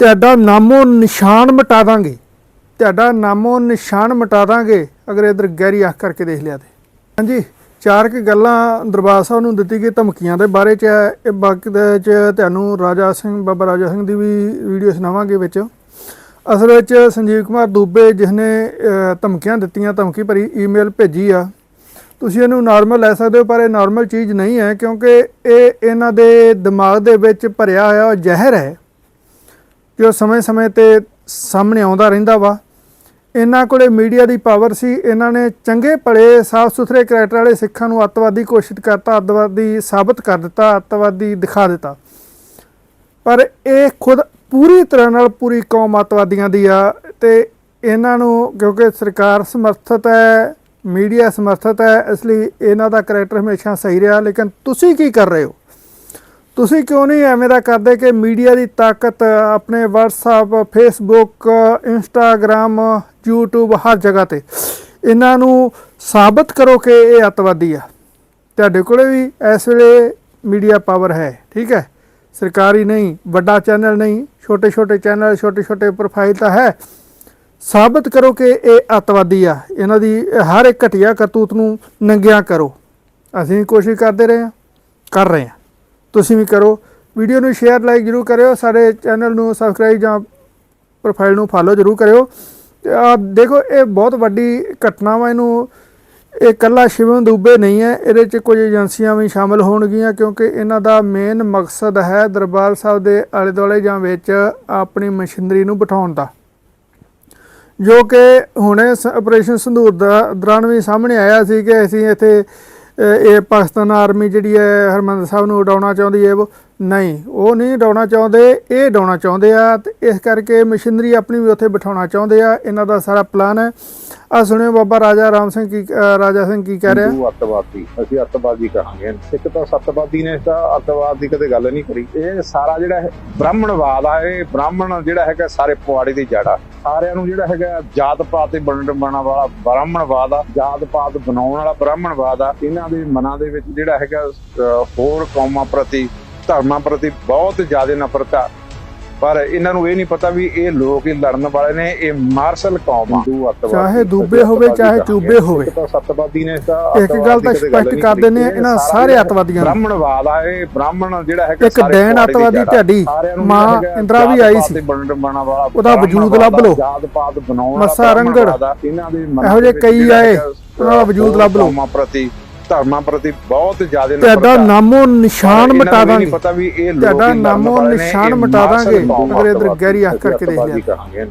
ਤੁਹਾਡਾ ਨਾਮੋ ਨਿਸ਼ਾਨ ਮਿਟਾ ਦਾਂਗੇ। ਤੁਹਾਡਾ ਨਾਮੋ ਨਿਸ਼ਾਨ ਮਿਟਾ ਦਾਂਗੇ। ਅਗਰ ਇਧਰ ਗਹਿਰੀ ਅੱਖ ਕਰਕੇ ਦੇਖ ਲਿਆ ਤੇ। ਹਾਂਜੀ, ਚਾਰ ਕੁ ਗੱਲਾਂ ਦਰਬਾਰ ਸਾਹਿਬ ਨੂੰ ਦਿੱਤੀ ਗਈ ਧਮਕੀਆਂ ਦੇ ਬਾਰੇ ਚ। ਇਹ ਬਾਕੀ ਦੇ ਚ ਤੁਹਾਨੂੰ ਰਾਜਾ ਸਿੰਘ, ਬਾਬਾ ਰਾਜਾ ਸਿੰਘ ਦੀ ਵੀ ਵੀਡੀਓ ਸੁਣਾਵਾਂਗੇ ਵਿੱਚ। ਅਸਲ ਵਿੱਚ ਸੰਜੀਵ ਕੁਮਾਰ ਦੂਬੇ ਜਿਸਨੇ ਧਮਕੀਆਂ ਦਿੱਤੀਆਂ, ਧਮਕੀ ਭਰੀ ਈਮੇਲ ਭੇਜੀ ਆ। ਤੁਸੀਂ ਇਹਨੂੰ ਨਾਰਮਲ ਲੈ ਸਕਦੇ ਹੋ, ਪਰ ਇਹ ਨਾਰਮਲ ਚੀਜ਼ ਨਹੀਂ ਹੈ, ਕਿਉਂਕਿ ਇਹ ਇਹਨਾਂ ਦੇ ਦਿਮਾਗ ਦੇ ਵਿੱਚ ਭਰਿਆ ਹੋਇਆ ਜ਼ਹਿਰ ਹੈ। ਕਿ ਉਹ ਸਮੇਂ-ਸਮੇਂ ਤੇ ਸਾਹਮਣੇ ਆਉਂਦਾ ਰਹਿੰਦਾ ਵਾ। ਇਹਨਾਂ ਕੋਲੇ ਮੀਡੀਆ ਦੀ ਪਾਵਰ ਸੀ। ਇਹਨਾਂ ਨੇ ਚੰਗੇ ਭਲੇ ਸਾਫ਼ ਸੁਥਰੇ ਕਰੈਕਟਰ ਵਾਲੇ ਸਿੱਖਾਂ ਨੂੰ ਅੱਤਵਾਦੀ ਘੋਸ਼ਿਤ ਕਰਤਾ, ਅੱਤਵਾਦੀ ਸਾਬਤ ਕਰ ਦਿੱਤਾ, ਅੱਤਵਾਦੀ ਦਿਖਾ ਦਿੱਤਾ। ਪਰ ਇਹ ਖੁਦ ਪੂਰੀ ਤਰ੍ਹਾਂ ਨਾਲ ਪੂਰੀ ਕੌਮ ਅੱਤਵਾਦੀਆਂ ਦੀ ਆ ਤੇ ਇਹਨਾਂ ਨੂੰ ਕਿਉਂਕਿ ਸਰਕਾਰ ਸਮਰਥਿਤ ਹੈ, ਮੀਡੀਆ ਸਮਰਥਿਤ ਹੈ, ਇਸ ਲਈ ਇਹਨਾਂ ਦਾ ਕਰੈਕਟਰ ਹਮੇਸ਼ਾ ਸਹੀ ਰਿਹਾ। ਲੇਕਿਨ ਤੁਸੀਂ ਕੀ ਕਰ ਰਹੇ ਹੋ? ਤੁਸੀਂ ਕਿਉਂ ਨਹੀਂ ਐਵੇਂ ਦਾ ਕਰਦੇ ਕਿ ਮੀਡੀਆ ਦੀ ਤਾਕਤ, ਆਪਣੇ WhatsApp, Facebook, Instagram, YouTube ਹਰ ਜਗ੍ਹਾ ਤੇ? ਇਹਨਾਂ ਨੂੰ ਸਾਬਤ ਕਰੋ ਕਿ ਇਹ ਅੱਤਵਾਦੀ ਆ। ਤੁਹਾਡੇ ਕੋਲੇ ਵੀ ਇਸ ਵੇਲੇ ਮੀਡੀਆ ਪਾਵਰ ਹੈ, ਠੀਕ ਹੈ? ਸਰਕਾਰੀ ਨਹੀਂ, ਵੱਡਾ ਚੈਨਲ ਨਹੀਂ ਛੋਟੇ ਛੋਟੇ ਚੈਨਲ ਛੋਟੇ ਛੋਟੇ ਪ੍ਰੋਫਾਈਲ ਤਾਂ ਹੈ। ਸਾਬਤ ਕਰੋ ਕਿ ਇਹ ਅੱਤਵਾਦੀ ਆ। ਇਹਨਾਂ ਦੀ ਹਰ ਇੱਕ ਘਟੀਆ ਕਰਤੂਤ ਨੂੰ ਨੰਗਿਆ ਕਰੋ। ਅਸੀਂ ਕੋਸ਼ਿਸ਼ ਕਰਦੇ ਰਹੇ ਹਾਂ, ਕਰ ਰਹੇ ਹਾਂ। ਤੁਸੀਂ ਵੀ ਕਰੋ। ਵੀਡੀਓ ਨੂੰ ਸ਼ੇਅਰ ਲਾਈਕ ਜਰੂਰ ਕਰਿਓ। ਸਾਡੇ ਚੈਨਲ ਨੂੰ ਸਬਸਕ੍ਰਾਈਬ ਜਾਂ ਪ੍ਰੋਫਾਈਲ ਨੂੰ ਫਾਲੋ ਜਰੂਰ ਕਰਿਓ। ਤੇ ਦੇਖੋ, ਇਹ ਬਹੁਤ ਵੱਡੀ ਘਟਨਾ ਵਾ ਇਹਨੂੰ। ਇਹ ਕੱਲਾ ਸ਼ਿਵਮ ਦੂਬੇ ਨਹੀਂ ਹੈ। ਇਹਦੇ 'ਚ ਕੁਝ ਏਜੰਸੀਆਂ ਵੀ ਸ਼ਾਮਲ ਹੋਣਗੀਆਂ ਕਿਉਂਕਿ ਇਹਨਾਂ ਦਾ ਮੇਨ ਮਕਸਦ ਹੈ ਦਰਬਾਰ ਸਾਹਿਬ ਦੇ ਆਲੇ ਦੁਆਲੇ ਜਾਂ ਵਿੱਚ ਆਪਣੀ ਮਸ਼ੀਨਰੀ ਨੂੰ ਬਿਠਾਉਣ ਦਾ। ਜੋ ਕਿ ਹੁਣੇ ਸ- ਆਪਰੇਸ਼ਨ ਸੰਧੂਰ ਦਾ ਦੌਰਾਨ ਵੀ ਸਾਹਮਣੇ ਆਇਆ ਸੀ ਕਿ ਅਸੀਂ ਇੱਥੇ ਇਹ ਪਾਕਿਸਤਾਨ ਆਰਮੀ ਜਿਹੜੀ ਹੈ ਹਰਮੰਦਰ ਸਾਹਿਬ ਨੂੰ ਉਡਾਉਣਾ ਚਾਹੁੰਦੀ ਹੈ ਉਹ ਨਹੀਂ ਉਹ ਨਹੀਂ ਉਡਾਉਣਾ ਚਾਹੁੰਦੇ, ਇਹ ਉਡਾਉਣਾ ਚਾਹੁੰਦੇ ਆ ਤੇ ਇਸ ਕਰਕੇ ਮਸ਼ੀਨਰੀ ਆਪਣੀ ਵੀ ਉੱਥੇ ਬਿਠਾਉਣਾ ਚਾਹੁੰਦੇ ਆ, ਇਹਨਾਂ ਦਾ ਸਾਰਾ ਪਲਾਨ ਹੈ। ਆ ਸੁਣਿਓ ਬਾਬਾ ਰਾਜਾ ਰਾਮ ਸਿੰਘ ਕੀ ਰਾਜਾ ਸਿੰਘ ਕੀ ਕਹਿ ਰਿਹਾ? ਅੱਤਵਾਦੀ, ਅਸੀਂ ਅੱਤਵਾਦੀ ਕਹਾਂਗੇ। ਇੱਕ ਤਾਂ ਸੱਤਵਾਦੀ ਨੇ ਤਾਂ ਅੱਤਵਾਦ ਦੀ ਕਦੇ ਗੱਲ ਨਹੀਂ ਕਰੀ। ਇਹ ਸਾਰਾ ਜਿਹੜਾ ਬ੍ਰਾਹਮਣਵਾਦ ਆ, ਇਹ ਬ੍ਰਾਹਮਣ ਜਿਹੜਾ ਹੈਗਾ ਸਾਰੇ ਪਵਾੜੇ ਦੀ ਜੜਾ ਸਾਰਿਆਂ ਨੂੰ ਜਿਹੜਾ ਹੈਗਾ ਜਾਤ ਪਾਤ ਤੇ ਬਣਨ ਬਣਾਉਣ ਵਾਲਾ ਬ੍ਰਾਹਮਣਵਾਦ ਆ, ਜਾਤ ਪਾਤ ਬਣਾਉਣ ਵਾਲਾ ਬ੍ਰਾਹਮਣਵਾਦ ਆ। ਇਹਨਾਂ ਦੇ ਮਨਾਂ ਦੇ ਵਿੱਚ ਜਿਹੜਾ ਹੈਗਾ ਹੋਰ ਕੌਮਾਂ ਪ੍ਰਤੀ, ਧਰਮਾਂ ਪ੍ਰਤੀ ਬਹੁਤ ਜ਼ਿਆਦਾ ਨਫ਼ਰਤ ਆ। ਪਰ ਇਹਨਾਂ ਨੂੰ ਇਹ ਨਹੀਂ ਪਤਾ ਵੀ ਇਹ ਲੋਕ ਹੀ ਲੜਨ ਵਾਲੇ ਨੇ ਇਹ ਮਾਰਸ਼ਲ ਕੌਮ ਆ ਚਾਹੇ ਦੂਬੇ ਹੋਵੇ, ਚਾਹੇ ਚੂਬੇ। ਹੋਵੇ। ਸੱਤਵਾਦੀ ਨੇ ਇੱਕ ਗੱਲ ਤਾਂ ਸਪਸ਼ਟ ਨਹੀਂ ਕਰ ਕੀਤੀ। ਦਿੰਦੇ ਆ, ਇਹ ਇਹਨਾਂ ਸਾਰਾ ਅੱਤਵਾਦੀਆਂ ਨੂੰ। ਬ੍ਰਾਹਮਣਵਾਦ ਆ ਇਹ ਬ੍ਰਾਹਮਣ ਜਿਹੜਾ ਹੈਗਾ ਇੱਕ ਦੀ ਅੱਤਵਾਦੀ ਨੂੰ ਮਾਂ ਇੰਦਰਾ ਵੀ ਆਈ ਸੀ। ਉਹਦਾ ਵਜੂਦ ਲੱਭ ਵਾਲਾ ਮੱਸਾ ਰੰਗੜ। ਇਹੋ ਜਿਹੇ ਕਈ ਆਏ, ਉਹਨਾਂ ਦਾ ਵਜੂਦ ਲੱਭ। ਕੌਮਾਂ ਪ੍ਰਤੀ ਧਰਮਾਂ ਪ੍ਰਤੀ ਬਹੁਤ ਜ਼ਿਆਦਾ ਤੁਹਾਡਾ ਨਾਮੋ ਨਿਸ਼ਾਨ ਮਿਟਾ ਦਾਂਗੇ। ਪਤਾ ਵੀ ਇਹ ਲੋਕ ਤੁਹਾਡਾ ਨਾਮੋ ਨਿਸ਼ਾਨ ਮਿਟਾ ਦਾਂਗੇ। ਅਗਰ ਇਧਰ ਗਹਿਰੀ ਅੱਖ ਕਰਕੇ ਦੇਖ ਲਿਆ